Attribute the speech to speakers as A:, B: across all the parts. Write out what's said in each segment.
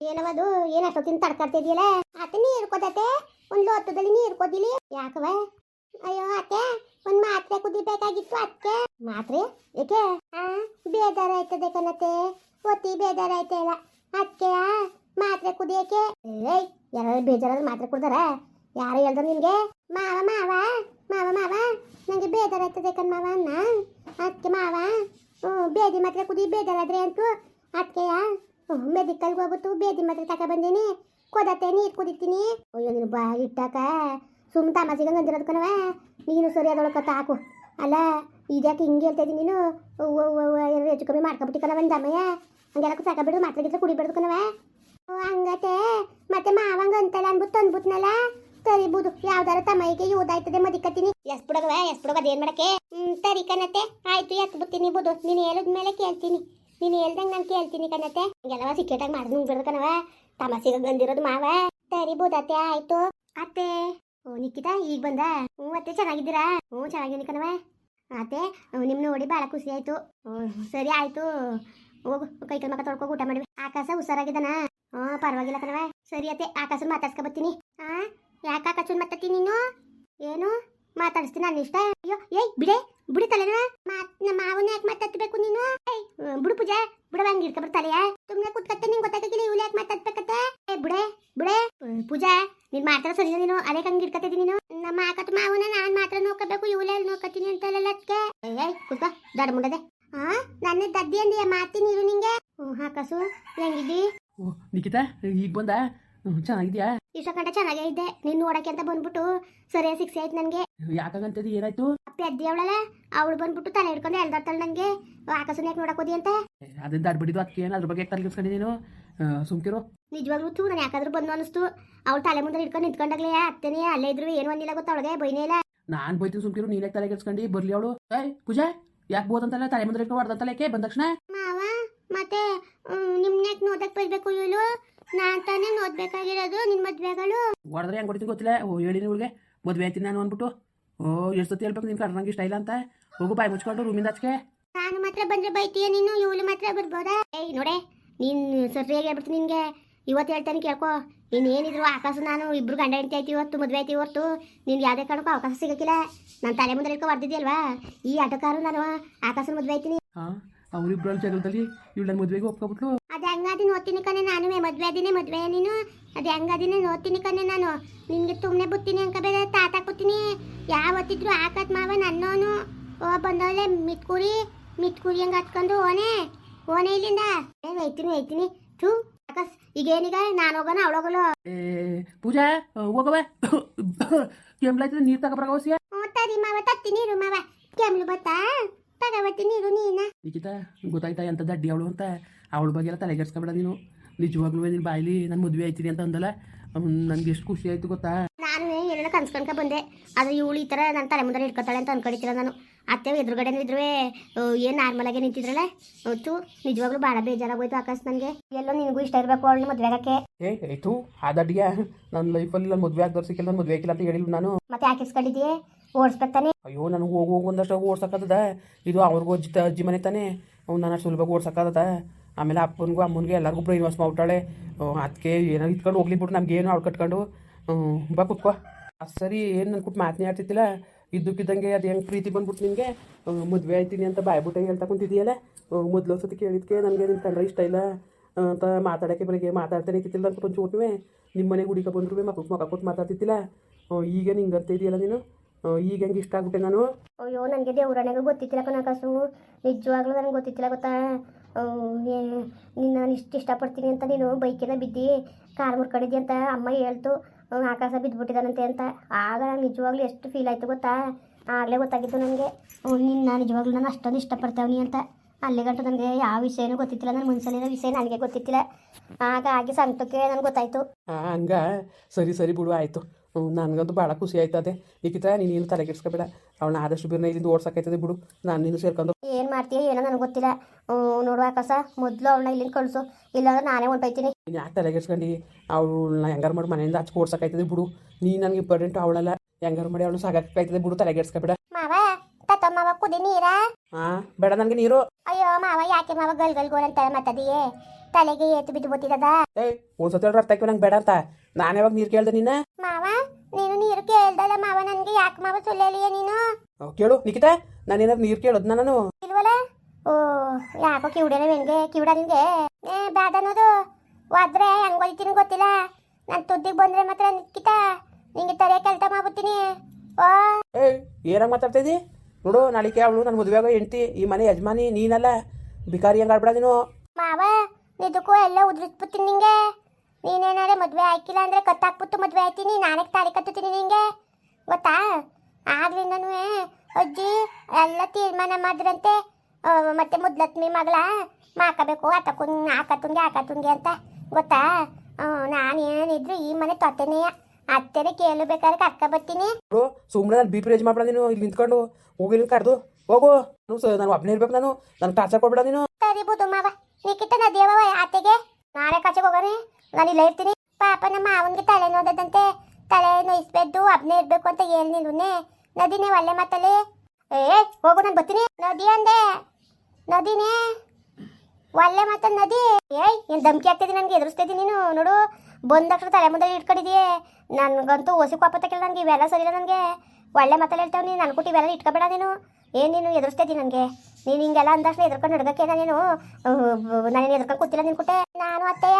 A: ಏನವದು? ಏನಷ್ಟು ಅಷ್ಟೊತ್ತಿನ ತಡ್ಕಾಡ್ತಿದ್ಯಲ್ಲ ಅತ್ತೆ ನೀರು ಕೊದತೆ ಒಂದ್ ಲೋತದಲ್ಲಿ ನೀರು ಕೊದಿಲಿ ಯಾಕವ ಅಯ್ಯೋ ಅತ್ತೆ, ಒಂದ್ ಮಾತ್ರೆ ಕುದಿಬೇಕಾಗಿತ್ತು ಅತ್ತೆ ಮಾತ್ರೆ? ಏಕೆ? ಆ ಬೇಜಾರ ಆಯ್ತದೆ ಕಣತೆ ಒತ್ತಿ ಬೇಜಾರ ಆಯ್ತಲ್ಲ ಅತ್ತೆ ಮಾತ್ರೆ ಕುದಿಯಕ್ಕೆ. ಏಯ್ ಯಾರು ಬೇಜಾರಾದ್ರೆ ಮಾತ್ರೆ ಕುಡ್ದಾರ? ಯಾರು ಹೇಳ್ದ ನಿನ್ಗೆ ಮಾವ ಮಾವ ಮಾವ ಮಾವ. ನಂಗೆ ಬೇಜಾರ ಆಯ್ತದೆ ಕಣ್ ಮಾವ ಅನ್ನ. ಅದಕ್ಕೆ ಮಾವ. ಬೇದಿ ಮಾತ್ರೆ ಕುದಿ ಬೇಜಾರಾದ್ರೆ ಅಂತೂ ಅದಕ್ಕೆಯ ಮೆಡಿಕಲ್ಗೆ ಹೋಗ್ಬಿಟ್ಟು ಬೇದಿ ಮಾತ್ರ ತಕ ಬಂದೀನಿ. ಕೊದತ್ತೆ, ನೀರು ಕುದಿತೀನಿ. ಅಯ್ಯೋ, ನೀನು ಬಾ ಇಟ್ಟಾಕ. ಸುಮ್ಮ ತಮಾಸಿಗೆ ಗಂದಿರೋದು ಕಣವ ನೀನು ಸರಿ ಅದೊಳಕ ಹಾಕು. ಅಲ್ಲ, ಇದ್ಯಾಕೆ ಹಿಂಗೆ ಹೇಳ್ತಾ ಇದ್ದೀನಿ ನೀನು? ಏನೋ ಹೆಚ್ಚು ಕಮ್ಮಿ ಮಾಡ್ಕೊಬಿಟ್ಟಿ ಕಣವ ದಮ್ಮಯ್ಯ ಹಂಗೆಲ್ಲ ಸಾಕಬಿಡು ಮಾತ್ರ ಗಿತ್ರ ಕುಡಿಬೇಡ್ದು ಕಣವ ಹಂಗತೆ. ಮತ್ತೆ ಮಾವಂಗ ಅಂತಲ್ಲ ಅನ್ಬಿಟ್ಟು ತಂದ್ಬಿಟ್ನಲ್ಲ. ತರಿಬೋದು ಯಾವ್ದಾರ ತಮ್ಮಯ್ಯಗೆ ಯೂಸ್ ಆಯ್ತದೆ, ಮದಿಕತ್ತೀನಿ. ಎಸ್ ಬಿಡಗವ ಎಸ್ ಬಿಡೋಗ ಅದೇನ್ ಮಾಡಕ್ಕೆ? ಹ್ಮ್ ತರಿ ಕನತೆ ಆಯ್ತು ಎತ್ ಬಿಡ್ತೀನಿ ಬುದು ನೀನು ಹೇಳಿದ್ಮೇಲೆ ಕೇಳ್ತೀನಿ. ನೀನು ಹೇಳ್ದಂಗೆ ನಾನು ಕೇಳ್ತೀನಿ ಕಣತೆ ಎಲ್ಲವ ಸಿಕ್ಕೇಟಾಗಿ ಮಾಡಿ ನುಂಗ್ಬಿಡ್ದು ಕಣವ ತಮಾಸಿಗೆ ಗಂದಿರೋದು ಮಾವ. ತರಿ ಅತ್ತೆ ಆಯ್ತು. ಅತ್ತೆ. ಓ ನಿಕ್ಕಿತಾ ಈಗ ಬಂದ? ಹ್ಞೂ ಅತ್ತೆ, ಚೆನ್ನಾಗಿದ್ದೀರಾ? ಹ್ಞೂ, ಚೆನ್ನಾಗಿದ್ದೀನಿ ಕಣವ ಅತ್ತೆ ನಿಮ್ಮ ನೋಡಿ ಭಾಳ ಖುಷಿ ಆಯ್ತು. ಹ್ಞೂ, ಸರಿ ಆಯ್ತು. ಹೋಗು, ಕೈ ಕೈ ಮಕ್ಕ ತೊಳ್ಕೊ ಊಟ ಮಾಡಿವಿ ಆಕಾಶ ಹುಷಾರಾಗಿದ್ದಾನ? ಹ್ಞೂ, ಪರವಾಗಿಲ್ಲ ಕಣವ ಸರಿ ಅತ್ತೆ, ಆಕಾಶನ ಮಾತಾಡ್ಸ್ಕೊ ಬರ್ತೀನಿ. ಹಾ ಯಾಕೆ ಆಕಾಶನ್ ಮಾತಾಡ್ತೀನಿ ನೀನು? ಏನು? ಮಾತಾಡಿಸ್ತೀನಿ ನನ್ನ ಇಷ್ಟ? ಅಯ್ಯೋ, ಏಯ್, ಬಿಡೆ. ಬಿಡಿ ತಲೆನ ನಮ್ಮ ಮಾವನ ಯಾಕೆ ಮಾತಾಡ್ಬೇಕು ನೀನು? ಏಯ್ ಬಿಡು ಪೂಜಾ. ಬಿಡವ ಹಂಗೆ ಇಡ್ಕೊ ತಲೆಯ ಸುಮ್ಮನೆ ಕೂತ್ಕತ್ತೆ, ನಿಂಗೆ ಗೊತ್ತಾಗಿಲ್ಲ ಇವ್ಳು ಯಾಕೆ ಮಾತಾಡ್ಬೇಕತ್ತೆ? ಏ, ಬಿಡೆ ಬಿಡೆ. ಪೂಜಾ, ನೀನ್ ಮಾತಾಡ ಸರಿ ನೀನು? ಅದೇ ಹಂಗೆ ಇಡ್ಕತ್ತಿದ್ದೀನಿ ನೀನು? ನಮ್ಮ ಆಕತ್ ಮಾವನ ನಾನ್ ಮಾತ್ರ ನೋಡ್ಕೋಬೇಕು, ಇವಳೆ ನೋಡ್ಕತ್ತೀನಿ ಅಂತ ಅದಕ್ಕೆ ಏಯ್, ಕೂತ್ಕೋ ದಡ ಮುಂಡದೆ. ಹಾ ನನ್ನ ದದ್ದಿ ಅಂದಿಯ ಮಾತೀನಿ ಇರು ನಿಂಗೆ? ಹ್ಞೂ ಹಾಕಸು ಹೆಂಗಿದ್ದಿ?
B: ನಿಖಿತಾ, ಈಗ ಬಂದ? ಚೆನ್ನಾಗಿದ್ಯಾ?
A: ಇಷ್ಟಕ್ಕಂಟ ಚೆನ್ನಾಗೇ ಇದ್ದೆ ನೀನ್ ನೋಡಕ್ಕೆ ಅಂತ ಬಂದ್ಬಿಟ್ಟು ಸರಿಯಾಗಿ ಸಿಕ್ಸ್ ಆಯ್ತು ನನಗೆ.
B: ಯಾಕಾಗಂತದ್ದು ಏನಾಯ್ತು?
A: ಪೆದ್ದಿ ಅವಳಲ್ಲ ಅವಳು ಬಂದ್ಬಿಟ್ಟು ತಲೆ ಹಿಡ್ಕೊಂಡು ಎಳ್ದಾಡ್ತಾಳೆ ನನಗೆ ಆಕಾಶನ ಯಾಕೆ ನೋಡಕ್ ಹೋದಿ ಅಂತ?
B: ಅದನ್ನ ದಾಡ್ಬಿಟ್ಟಿದ್ದು ಅದಕ್ಕೆ ಏನು ಅದ್ರ ಬಗ್ಗೆ ತಲೆಗಿಸ್ಕೊಂಡು ನೀನು? ಸುಮ್ಕಿರು.
A: ನಿಜವಾಗ್ಲೂ ತೂ ನಾನು ಯಾಕಾದ್ರೂ ಬಂದು ಅನಿಸ್ತು. ಅವಳು ತಲೆ ಮುಂದೆ ಹಿಡ್ಕೊಂಡು ನಿಂತ್ಕೊಂಡಾಗ್ಲೇ ಅತ್ತೇನೆ ಅಲ್ಲೇ ಇದ್ರು ಏನು ಒಂದಿಲ್ಲ ಗೊತ್ತಾ ಅವಳಿಗೆ ಬೈನೇ ಇಲ್ಲ.
B: ನಾನು ಬೈತೀನಿ ಸುಮ್ಕಿರು ನೀನೇ ತಲೆ ಕೆಲ್ಸ್ಕೊಂಡು ಬರ್ಲಿ ಅವಳು. ಏಯ್ ಪೂಜಾ ಯಾಕೆ ಬೋದಂತಲ್ಲ ತಲೆ ಮುಂದೆ ಇಟ್ಕೊಂಡು ಹೊಡೆದಂತಲ್ಲ ಯಾಕೆ ಬಂದ ತಕ್ಷಣ?
A: ಮಾವ ಮತ್ತೆ ನಿಮ್ನ ಯಾಕೆ ನೋದಕ್ ಬರ್ಬೇಕು ಇವಳು? ನಾನ್ ತಾನೇ ಓದ್ಬೇಕಾಗಿರೋದು ನಿನ್ ಮದ್ವೆಗಳು?
B: ಹೊಡೆದ್ರೆ ಹೆಂಗ್ ಹೊಡಿತೀನಿ ಗೊತ್ತಿಲ್ಲ. ಓ ಹೇಳಿ ಇವಳಿಗೆ. ಮದ್ವೆ ಆಯ್ತೀನಿ ನಾನು ಅಂದ್ಬಿಟ್ಟು. ಓ ಎಷ್ಟು ಸತಿ ಹೇಳ್ಬೇಕು ನಿನ್ ಕರ್ನಂಗೆ ಇಷ್ಟ ಇಲ್ಲ ಅಂತ. ಹೋಗು ಬಾಯಿ ಮುಚ್ಕೊಂಡು ರೂಮಿಂದ ಆಚೆಗೆ.
A: ನಾನು ಮಾತ್ರ ಬಂದ್ರೆ ಬೈತೀಯ ನೀನು? ಇವಳು ಮಾತ್ರ ಬರ್ಬೋದಾ? ಏಯ್ ನೋಡೆ ನೀನ್ ಸರಿಯಾಗಿ ಹೇಳ್ಬಿಡ್ತೀನಿ ನಿನ್ಗೆ. ಇವತ್ತು ಹೇಳ್ತಾನೆ ಕೇಳ್ಕೊ. ಇನ್ನೇನಿದ್ರು ಏನಿದ್ರು ಆಕಾಶ ನಾನು ಇಬ್ರು ಗಂಡ ಹೆಂಡತಿ ಐತಿ ಇವತ್ತು ಮದ್ವೆ ಐತಿ ಇವತ್ತು. ನಿನ್ ಯಾವ್ದೇ ಕಾರಣಕ್ಕೂ ಅವಕಾಶ ಸಿಗಕ್ಕಿಲ್ಲ. ನಾನು ತಲೆ ಮುಂದೆ ಇಟ್ಕೊ ಬರ್ದಿದ್ಯಲ್ವಾ ಈ ಆಟೋಕಾರು ನಾನು ಆಕಾಶನ ಮದ್ವೆ ಆಯ್ತೀನಿ.
B: ಅವ್ರಿಬ್ರು ಅವರಿಬ್ಬರಲ್ಲಿ ಜಗಳದಲ್ಲಿ ಇವಳು ನನ್ನ ಮದುವೆಗೆ ಒಪ್ಕೊಬಿಟ್ಲು.
A: ಹೆಂಗಾದಿ ನೋಡ್ತೀನಿ ಕಣೆ ನಾನು. ಮದ್ವೆ ಆದಿನೇ ಮದ್ವೆ ನೀನು. ಅದು ಹೆಂಗಾದಿನೇ ನೋಡ್ತೀನಿ ಕಣೆ ನಾನು. ನಿಂಗೆ ಸುಮ್ಮನೆ ಬುತ್ತೀನಿ ಅಂಕ ಬೇರೆ ತಾತ ಕೂತೀನಿ. ಯಾವತ್ತಿದ್ರು ಆಕತ್ ಮಾವ ನನ್ನೋನು. ಓ ಬಂದವಳೆ ಮಿಟ್ಕುರಿ ಮಿಟ್ಕುರಿ ಹಂಗೆ ಹತ್ಕೊಂಡು ಓನೆ ಓನೆ ಇಲ್ಲಿಂದ. ಏನು ಒಯ್ತೀನಿ ಒಯ್ತೀನಿ ಥೂ ಆಕಾಶ್ ಈಗೇನೀಗ ನಾನು ಹೋಗೋಣ ಅವಳೋಗಲು
B: ಪೂಜಾ ಹೋಗವ ಕೆಮ್ಲಾಯ್ತದೆ ನೀರು ತಗೊಬರಗೋಸಿಯ
A: ಹ್ಞೂ ತರಿ ಮಾವ ತತ್ತೀನಿ ನೀರು ಮಾವ. ಕೆಮ್ಲು ಬತ್ತಾ? ತಗೋಬತ್ತಿ ನೀರು ನೀನ.
B: ನಿಖಿತ ಗೊತ್ತಾಯ್ತಾ ಎಂತ ದಡ್ಡಿ ಅವಳು ಅಂತ? ಅವಳ ಬಗ್ಗೆ ಎಲ್ಲ ತಲೆಗೆಡ್ಸ್ಕೊಬೇಡ ನೀನು. ನಿಜವಾಗ್ಲೂ ನಿನ್ನ ಬಾಯ್ಲಿ ನನ್ನ ಮದುವೆ ಆಯ್ತೀನಿ ಅಂತ ಅಂದಲ್ಲ? ನನಗೆ ಎಷ್ಟು ಖುಷಿ ಆಯ್ತು ಗೊತ್ತಾ?
A: ನಾನು ಏನೇನೋ ಕನ್ಸ್ಕೊಂಡ್ಕ ಬಂದೆ. ಅದು ಇವಳು ಈ ಥರ ನನ್ನ ತಲೆ ಮುಂದೆ ಇಟ್ಕೊತಾಳೆ ಅಂತ ಅನ್ಕೊಂಡಿದ್ದಿಲ್ಲ ನಾನು. ಅತ್ತೆ ಎದುರುಗಡೆ ಇದ್ರೂ ಏನು ನಾರ್ಮಲ್ ಆಗಿ ನಿಂತಿದ್ರಲ್ಲ? ಹೊತ್ತು ನಿಜವಾಗ್ಲೂ ಭಾಳ ಬೇಜಾರಾಗೋಯ್ತು ಆಕಾಶ್ ನನಗೆ. ಎಲ್ಲೋ ನಿನಗೂ ಇಷ್ಟ ಇರಬೇಕು ಅವಳನ್ನ ಮದುವೆ ಆಗಕ್ಕೆ.
B: ಏ ಆಯ್ತು ಆ ದಡ್ಡಿಗೆ ನನ್ನ ಲೈಫಲ್ಲಿ ನಾನು ಮದುವೆ ಆಗ್ದವ್ರು ಸಿಕ್ಕಿಲ್ಲ ನಾನು ಮದುವೆ ಆಗಿಲ್ಲ ಅಂತ ಹೇಳಿಲ್ಲ ನಾನು.
A: ಮತ್ತೆ ಯಾಕೆ ಓಡಿಸ್ಬೇಕಾನೆ
B: ಅಯ್ಯೋ ನನಗೆ ಹೋಗಿ ಹೋಗಿ ಒಂದಷ್ಟು ಓಡ್ಸಕ್ಕದ ಇದು ಅವ್ರಿಗೂ ಅಜ್ಜಿ ಅಜ್ಜಿ ಮನೆ ತಾನೆ. ಅವ್ನು ನಾನು ಸುಲಭ ಓಡ್ಸಕ್ಕದ ಆಮೇಲೆ ಅಪ್ಪನಿಗೂ ಅಮ್ಮನಿಗೆ ಎಲ್ಲರಿಗೂ ಬ್ರೈನ್ ವಾಶ್ ಮಾಡ್ಬಿಟ್ಟಾಳೆ. ಅದಕ್ಕೆ ಏನೋ ಇಟ್ಕೊಂಡು ನಮ್ಗೆ ಏನು ಅವ್ಳು ಕಟ್ಕೊಂಡು ಬಾ ಕುತ್ಕೋ. ಅದು ಸರಿ, ಏನು ನನ್ಕೊಟ್ಟು ಮಾತನೇ ಆಡ್ತಿದ್ದಿಲ್ಲ? ಇದ್ದಕ್ಕಿದ್ದಂಗೆ ಅದು ಹೆಂಗೆ ಪ್ರೀತಿ ಬಂದ್ಬಿಟ್ಟು ನಿನಗೆ? ಮದುವೆ ಆಯ್ತೀನಿ ಅಂತ ಬಾಯ್ಬಿಟ್ಟೆ ಹೇಳ್ತಾ ಕುಂತಿದ್ದೀಯಲ್ಲ ಮೊದಲು ಸತಿ ಕೇಳಿದ್ಕೆ ನನಗೆ ನಿನ್ನ ಕಂಡ್ರೆ ಇಷ್ಟ ಇಲ್ಲ ಅಂತ ಮಾತಾಡೋಕ್ಕೆ ಬೆಳಗ್ಗೆ ಮಾತಾಡ್ತಾನೆ ಕಿತ್ತಿಲ್ಲ ಅಂದ್ಬಿಟ್ಟು ಒಂದು ಚೋಟ್ವೆ ನಿಮ್ಮ ಮನೆಗೆ ಹುಡುಕ ಬಂದ್ರು ಮಕ್ಕಳು ಮಕ್ಕ ಕೊಟ್ಟು ಮಾತಾಡ್ತಿದ್ದಿಲ್ಲ. ಈಗ ನಿಂಗೆ ಅಂತ ಇದೆಯಲ್ಲ ನೀನು? ಈಗ ಹೆಂಗೆ ಇಷ್ಟ ಆಗ್ಬಿಟ್ಟೆ ನಾನು?
A: ಅಯ್ಯೋ ನನಗೆ ದೇವ್ರಣೆಗೂ ಗೊತ್ತಿತ್ತಿಲ್ಲ ಕನಕಾಸು ನಿಜವಾಗ್ಲೂ ನನಗೆ ಗೊತ್ತಿತ್ತಿಲ್ಲ ಗೊತ್ತಾ? ನಿನ್ನ ನಾನು ಇಷ್ಟು ಇಷ್ಟಪಡ್ತೀನಿ ಅಂತ ನೀನು ಬೈಕಿನ ಬಿದ್ದಿ ಕಾರ್ ಮುರ್ಕೊಂಡಿದ್ದಿ ಅಂತ ಅಮ್ಮ ಹೇಳ್ತು. ಆಕಾಶ ಬಿದ್ದುಬಿಟ್ಟಿದ್ದಾನಂತೆ ಅಂತ. ಆಗ ನಾನು ನಿಜವಾಗ್ಲೂ ಎಷ್ಟು ಫೀಲ್ ಆಯಿತು ಗೊತ್ತಾ? ಆಗಲೇ ಗೊತ್ತಾಗಿತ್ತು ನನಗೆ. ನಿನ್ನ ನಿಜವಾಗ್ಲೂ ನಾನು ಅಷ್ಟೊಂದು ಇಷ್ಟಪಡ್ತಾವನಿ ಅಂತ. ಅಲ್ಲಿಗಂಟು ನನಗೆ ಯಾವ ವಿಷಯನೂ ಗೊತ್ತಿತ್ತಿಲ್ಲ ನನ್ನ ಮನಸ್ಸಲ್ಲಿರೋ ವಿಷಯ ನನಗೆ ಗೊತ್ತಿತ್ತಿಲ್ಲ. ಹಾಗಾಗಿ ಸಂತಕ್ಕೆ ನನಗೆ ಗೊತ್ತಾಯಿತು.
B: ಹಂಗ. ಸರಿ ಸರಿ ಬಿಡು ಆಯಿತು. ನನಗಂತೂ ಭಾಳ ಖುಷಿ ಆಯ್ತದೆ. ಲಿಖಿತ ನೀನು ಏನು ತಲೆಗೆಡ್ಸ್ಕೊಬೇಡ ಅವ್ನ ಆದಷ್ಟು ಬಿರ್ನ ಇಲ್ಲಿಂದ ಓಡ್ಸೋಕೈತದೆ ಬಿಡು. ನಾನು ನೀನು ಸೇರ್ಕೊಂಡು
A: ಏನು ಮಾಡ್ತೀಯ ಏನೋ ನನಗೆ ಗೊತ್ತಿಲ್ಲ. ನೋಡುವ ಕಸ. ಮೊದಲು ಅವಳನ್ನ ಇಲ್ಲಿಂದ ಕಳಿಸು. ಇಲ್ಲಾಂದ್ರೆ ನಾನೇ ಹೊಂಟೋಯ್ತೀನಿ.
B: ನೀನು ಯಾಕೆ ತಲೆಗೆಡ್ಸ್ಕೊಂಡು ಅವಳನ್ನ ಹೆಂಗಾರು ಮಾಡಿ ಮನೆಯಿಂದ ಹಚ್ಚಿ ಓಡ್ಸೋಕೈತದೆ ಬಿಡು. ನೀ ನನಗೆ ಇಂಪಾರ್ಟೆಂಟ್ ಅವಳಲ್ಲ. ಹೆಂಗಾರು ಮಾಡಿ ಅವಳು ಸಾಕಾಯ್ತದೆ ಬಿಡು ತಲೆಗೆಡ್ಸ್ಕೊಬೇಡ
A: ಮಾವ ತಾತ ಮಾವ ಕುದಿ ನೀರಾ?
B: ಹಾ ಬೇಡ ನನಗೆ ನೀರು.
A: ಅಯ್ಯೋ ಮಾವ ಯಾಕೆ ಮಾವ ಗಲ್ ಗಲ್ ಗೋಲ್ ಅಂತ ಮಾತಾದಿಯೇ ತಲೆಗೆ ಏತು ಬಿದ್ದು ಗೊತ್ತಿರದ
B: ಏಯ್ ಒಂದ್ಸತಿ ಅರ್ಥ ಆಯ್ತು ನಂಗೆ ಬೇಡ ಅಂತ. ನಾನು ಯಾವಾಗ ನೀರು ಕೇಳ್ದೆ ನಿನ್ನ?
A: ಮಾವ? ನೀನು ನೀರು ಕೇಳ್ದಲ್ಲ ಮಾವ ನನ್ಗೆ ಯಾಕೆ ಮಾವ ಸುಳ್ಳಲಿಯ ನೀನು?
B: ಕೇಳು ನಿಖಿತಾ ನಾನು ಏನಾದ್ರು ನೀರು ಕೇಳೋದು ನಾನು?
A: ಇಲ್ವಲ್ಲ? ಓ ಯಾಕೋ ಕಿವಿಡನ ನಿನ್ಗೆ ಕಿವಿಡ ನಿನ್ಗೆ? ಏ ಬ್ಯಾಡ ಅನ್ನೋದು. ಹೋದ್ರೆ ಹೆಂಗ್ ಹೊಲಿತೀನಿ ಗೊತ್ತಿಲ್ಲ. ನಾನು ತುದ್ದಿಗೆ ಬಂದ್ರೆ ಮಾತ್ರ ನಿಖಿತಾ ನಿಂಗೆ ತಲೆ ಕೆಲಸ ಮಾಡ್ಬಿಡ್ತೀನಿ. ಓ.
B: ಏ ಏನಾಗ ಮಾತಾಡ್ತಾ ಇದ್ದಿ ನೋಡು ನಾಳಿಕೆ ಅವಳು ನನ್ನ ಮದುವೆಯಾಗ ಹೆಂಡ್ತಿ ಈ ಮನೆ ಯಜಮಾನಿ ನೀನಲ್ಲ. ಬಿಕಾರಿ ಹೆಂಗ್ ಆಡ್ಬಿಡ ನೀನು.
A: ಮಾವ ನಿದಕ್ಕೂ ಎಲ್ಲ ಉದ್ರಿಸ್ಬಿಡ್ತೀನಿ ನಿಂಗೆ. ನೀನೇನಾದ್ರೆ ಮದುವೆ ಆಯ್ಕಿಲ್ಲ ಅಂದ್ರೆ ಕತ್ತಾಕ್ಬಿಟ್ಟು ಮದುವೆ ಆಯ್ತೀನಿ ನಾನೇ ತಾಳಿ ಕತ್ತುತ್ತೀನಿ ನಿಂಗೆ. ಗೊತ್ತಾ? ಆದ್ರಿಂದನೂ ಅಜ್ಜಿ ಎಲ್ಲ ತೀರ್ಮಾನ ಮಾಡಿದ್ರಂತೆ. ಆ, ಮತ್ತೆ ಮುದ್ಲಕ್ಷ್ಮಿ ಮಗಳ ಮಾಕಬೇಕು ತುಂಗೆ ಆಕತುನ್ಗೆ ಆಕತುನ್ಗೆ ಅಂತ. ಗೊತ್ತಾ? ನಾನು ಏನಿದ್ರು ಈ ಮನೆ ತೊತ್ತನೆಯ ಅತ್ತೆನೆ ಕೇಳಬೇಕಾದ್ರೆ ಕರ್ಕ ಬರ್ತೀನಿ.
B: ಸುಮ್ಮನೆ ನಾನು ಬಿ ಪಿ ರೇಜ್ ಮಾಡ್ಬೇಡ ನೀನು ಇಲ್ಲಿ ನಿಂತ್ಕೊಂಡು. ಹೋಗಿ ಕರ್ದು ಹೋಗು. ನಾನು ಒಬ್ಬನೇ ಇರ್ಬೇಕು ನಾನು. ನನಗೆ ಟಾರ್ಚರ್ ಕೊಡ್ಬೇಡ ನೀನು.
A: ಸರಿ ಬುದು ಮಾವ ನಾ ನದಿಯವ ಆತೆಗೆ ನಾಳೆ ಕಚೆಗೆ ಹೋಗೋಣ ನಾನು ಇಲ್ಲ ಇರ್ತೀನಿ. ಪಾಪ ನಮ್ಮ ಅವನಿಗೆ ತಲೆ ನೋದದಂತೆ ತಲೆ ನೋಯಿಸ್ಬೇಕು ಅಬ್ನೇ ಇರ್ಬೇಕು ಅಂತ ಹೇಳಿ ನೀನುನೆ. ನದಿನೇ ಒಳ್ಳೆ ಮಾತಲ್ಲಿ. ಏ, ಹೋಗು, ನಾನು ಬರ್ತೀನಿ. ನದಿ ಅಂದೆ. ನದಿನೇ. ಒಳ್ಳೆ ಮಾತ ನದಿ. ಏಯ್, ಏನ್ ಧಮ್ಕಿ ಆಗ್ತಿದೆ ನನಗೆ? ಎದುರಿಸ್ತಿದ್ದೀನಿ ನೀನು, ನೋಡು. ಬಂದಕ್ಷರ ತಲೆ ಮುಂದೆ ಇಟ್ಕೊಂಡಿದೀಯ. ನನ್ಗಂತೂ ಹೊಸಿ ಕೋಪ ತಕ್ಕಿಲ್ಲ ನನಗೆ, ಇವೆಲ್ಲ ಸರಿಯಿಲ್ಲ ನನಗೆ. ಒಳ್ಳೆ ಮಾತಲ್ಲಿ ಹೇಳ್ತಾವೆ ನೀನು ಅನ್ಕೊಟ್ಟು ಇವೆಲ್ಲ ಇಟ್ಕೊಬೇಡ ನೀನು. ಏನು ನೀನು ಎದುರಿಸ್ತಿದ್ದೀನಿ ನನಗೆ? ನೀನು ಹಿಂಗೆಲ್ಲ ಅಂದಾಕ್ಷಣ ಎದುರ್ಕೊಂಡು ನಡ್ಗಕ್ಕೆ ನೀನು? ನಾನು ಎದುರ್ಕೊಂಡು ಕೂತಿಲ್ಲ ನಿನ್ಕುಟ್ಟೆ ನಾನು ಅತ್ತೆಯ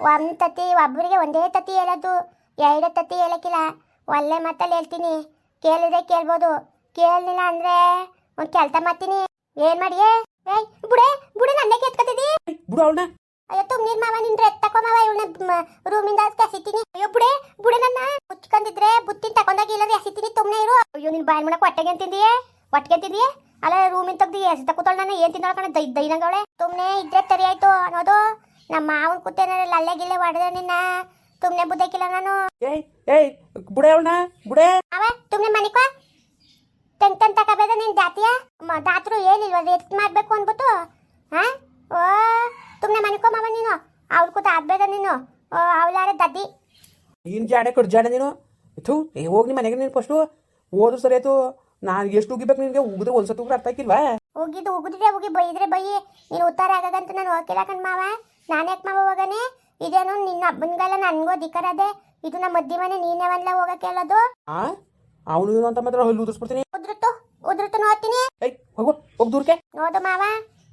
A: ಒಂದು ತತ್ತಿ ಒಬ್ಬರಿಗೆ ಒಂದೇ ತತ್ತಿ ಹೇಳೋದು ಎರಡು ತತ್ತಿ ಹೇಳಕ್ಕಿಲ್ಲ. ಒಳ್ಳೆ ಮಾತಲ್ಲಿ ಹೇಳ್ತೀನಿ. ಕೇಳಿದ್ರೆ ಕೇಳ್ಬೋದು. ಕೇಳಲಿಲ್ಲ ಅಂದ್ರೆ ಒಂದು ಕೆಲಸ ಮಾಡ್ತೀನಿ. ಏನ್ ಮಾಡಿಯೇ? ಏಯ್ ಬುಡೆ ಬುಡೆ ನನ್ನೇ ಕೆತ್ಕೊತಿದ್ದಿ?
B: ಬುಡ ಅವಳ
A: ಅಯ್ಯೋ ತುಮ್ನೀರ್ ಮಾವ ನಿನ್ ಎತ್ತಕೋ ಮಾವ ಇವಳನ್ನ ರೂಮಿಂದ ಕೆಸಿತೀನಿ ಅಯ್ಯೋ ಬುಡೆ ಬುಡೆ ನನ್ನ. ಮುಚ್ಕೊಂಡಿದ್ರೆ ಬುತ್ತಿನ ತಕೊಂಡಾಗ ಇಲ್ಲದ್ರೆ ಎಸಿತೀನಿ ತುಂಬನೇ ಇರು. ಅಯ್ಯೋ ನಿನ್ ಬಾಯ್ ಮಾಡಕ್ ಹೊಟ್ಟೆಗೆ ತಿಂದಿಯೇ? ಹೊಟ್ಟೆಗೆ ತಿಂದಿಯೇ? ಅಲ್ಲ ರೂಮಿನ ತೆಗ್ದು ಎಸಿ ತಕೂತಾಳ ನಾನು ಏನ್ ತಿಂದಾಳ ಕಣ? ದೈ ದೈನಂಗವಳೆ ತುಂಬನೇ ಇದ್ರೆ ತರಿ ಆಯ್ತು ಅನ್ನೋದು. ನಮ್ಮ ಮಾವನ್ ಕೂತೇನಲ್ಲ ಅಲ್ಲೇ ಗಿಲ್ಲೆ ಹೊಡೆದ್ರೆ ನಿನ್ನ. ತುಮ್ನೆ ಬುದ್ದಕ್ಕಿಲ್ಲ ನಾನು.
B: ಏಯ್ ಏಯ್ ಬುಡೆ ಅವಳನ್ನ ಬುಡೆ.
A: ಅವ ತುಮ್ನೆ ಮನಿಕ ಟೆನ್ ಟೆನ್ ತಗೋಬೇಡ ನಿನ್ ಜಾತಿಯ. ಮ- ದಾತ್ರು ಏನಿಲ್ವ ಮಾಡಬೇಕು ಮಾಡ್ಬೇಕು ಅನ್ಬಿಟ್ಟು. ಹಾ? ಓ ತುಮ್ನೆ ಮನಿಕೋ ಮಾವ ನೀನು. ಅವ್ರ ಕೂತ ಆದ್ಬೇಡ ನೀನು. ಓ ಅವಳಾರ ದದ್ದಿ.
B: ನೀನು ಜಾಡೆ ಕಡ್ ಜಾಡೆ ನೀನು. ಥೂ ಏ ಹೋಗಿ ನಿಮ್ಮ ಮನೆಗೆ ನೀನು ಫಸ್ಟು ಓದು ಸರಿ ಆಯ್ತು. ನಾನು ಎಷ್ಟು ಉಗಿಬೇಕು ನಿನಗೆ ಉಗಿದ್ರೆ ಒಂದ್ಸತಿ ಉಗ್ರೆ ಅರ್ಥ ಆಕಿಲ್ವಾ
A: ಹೋಗಿದ್ದು ಉಗಿದ್ರೆ ಹೋಗಿ ಬೈದ್ರೆ ಬೈ. ನೀನು ಉತ್ತರ ಆಗದಂತ ನಾನು ಹೋಗಿಲ್ಲ ಕಣ್ ಮಾವ. ನಾನು ಯಾಕೆ ಮಾವ ಹೋಗನೆ? ಇದೇನು ನಿನ್ನ ಅಬ್ಬನ್ಗಲ್ಲ ನನಗೂ ಅಧಿಕಾರ ಅದೇ ಇದು ನಮ್ಮ ಮದ್ದಿ ಮನೆ ನೀನೇ ಒಂದ್ಲ ಹೋಗಕ್ಕೆ ಹೇಳೋದು?
B: ಆ? ಅವನು ಇವನು ಅಂತ ಮಾತ್ರ ಹಲ್ಲು ಉದುರಿಸ್ಬಿಡ್ತೀನಿ.
A: ಉದ್ರತು ಉದ್ರತು ನೋಡ್ತೀನಿ.
B: ಏಯ್ ಹೋಗು ಹೋಗ್ ದೂರಕ್ಕೆ
A: ನೋಡು ಮಾವ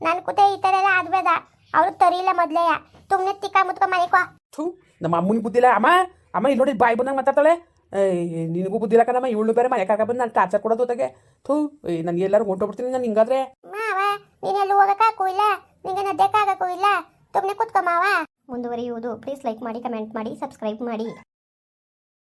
A: ನನ್ ಕುತೆ ಈ ತರ ಎಲ್ಲ ಆಗ್ಬೇಡ. ಅವ್ರು ತರಿಲ್ಲ ಮೊದ್ಲೆಯ ತುಮ್ನೆ ತಿಕ್ಕ ಮುತ್ಕೊ ಮನಿಕೋ
B: ಥೂ ನಮ್ಮ ಅಮ್ಮನ ಬುದ್ಧಿಲ್ಲ ಅಮ್ಮ ಅಮ್ಮ ಇಲ್ಲಿ ನೋಡಿ ಬಾಯಿ ಬಂದಂಗೆ ಮಾತಾಡ್ತಾಳೆ. ಏಯ್ ನಿನಗೂ ಬುದ್ಧಿಲ್ಲ ಕಣಮ್ಮ. ಇವಳು ಬೇರೆ ಮನೆ ಕಾಕ ಬಂದು ನಾನು ಟಾರ್ಚರ್ ಕೊಡೋದು ಹೊತ್ತಿಗೆ ಥೂ ಏಯ್ ನನಗೆ ಎಲ್ಲರೂ ಹೊಂಟೋಗ್ಬಿಡ್ತೀನಿ ನಾನು ಹಿಂಗಾದ್ರೆ.
A: ಮಾವ ನೀನೆಲ್ಲೂ ಹೋಗಕ್ಕಾಗೂ ಇಲ್ಲ. ನಿಂಗೆ ನದ್ದಕ್ಕಾಗಕ್ಕೂ ಇಲ್ಲ. ತುಮ್ನೆ ಕೂತ್ಕೊಮಾವ ಮುಂದುವರಿಯುವುದು. ಪ್ಲೀಸ್ ಲೈಕ್ ಮಾಡಿ ಕಮೆಂಟ್ ಮಾಡಿ ಸಬ್ಸ್ಕ್ರೈಬ್ ಮಾಡಿ.